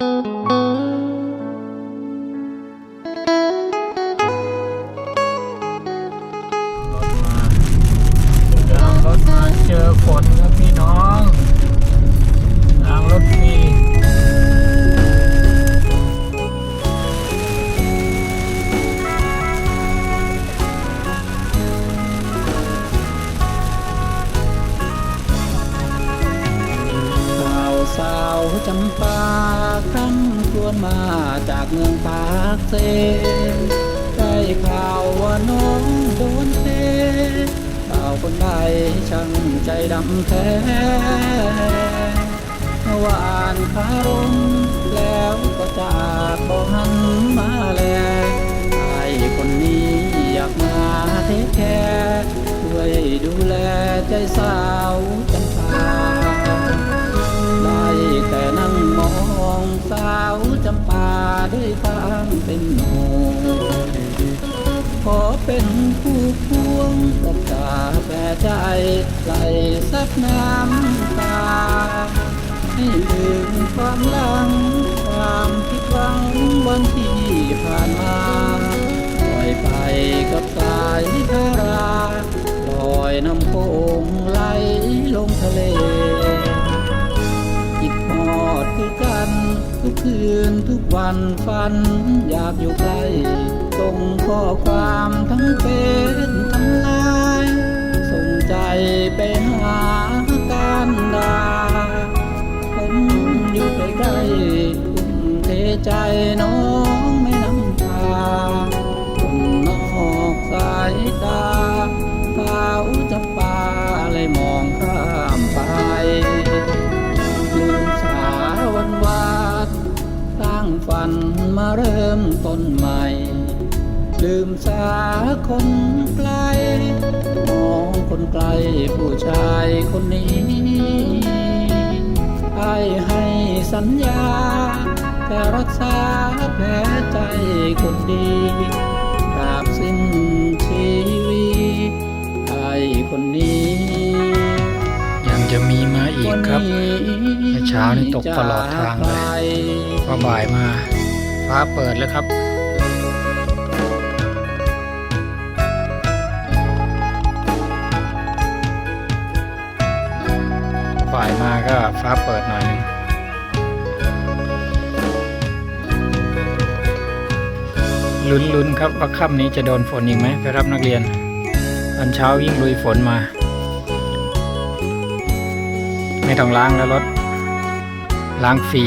รถมาทางรถมาเจอฝนครับพี่น้อง จำปาคำครวนมาจากเมืองปากเซได้ข่าวว่าน้องโดนเทบ่าวคนใดช่างใจดำแท้หวานคารมแล้วก็จากบ่หันมาแลไอ้คนนี้อยากมาเทคแคร์ช่วยดูแลใจสาวจำปา ด้วยความเป็นหนูขอเป็นผู้พวงรักษาแผลใจไหลซับน้ำตา ให้ลืมความลัง ความผิดหวังวันที่ผ่านมาปล่อยไปกับสายธาราลอยน้ำโขงไหลลงทะเล คืนทุกวันฝัน อยากอยู่ใกล้ส่งข้อความทั้งเป็นทั้งไลน์ส่งใจไปหาการดาผมอยู่ใกล้ๆเทใจน้อง มาเริ่มต้นใหม่ ลืมสาคนไกล มองคนไกลผู้ชายคนนี้ไอ้ให้สัญญาจะรักษาแผลใจคนดีตราบสิ้นชีวิตไอ้คนนี้ยังจะมีมาอีกครับเมื่อเช้านี่ตกตลอดทางเลยพอบ่ายมา ฟ้าเปิดแล้วครับบ่ายมาก็ฟ้าเปิดหน่อยหนึงลุ้นๆครับว่าค่ำนี้จะโดนฝนอีกไหมไปรับนักเรียน ตอนเช้ายิ่งลุยฝนมา ไม่ต้องล้างแล้วรถล้างฟรี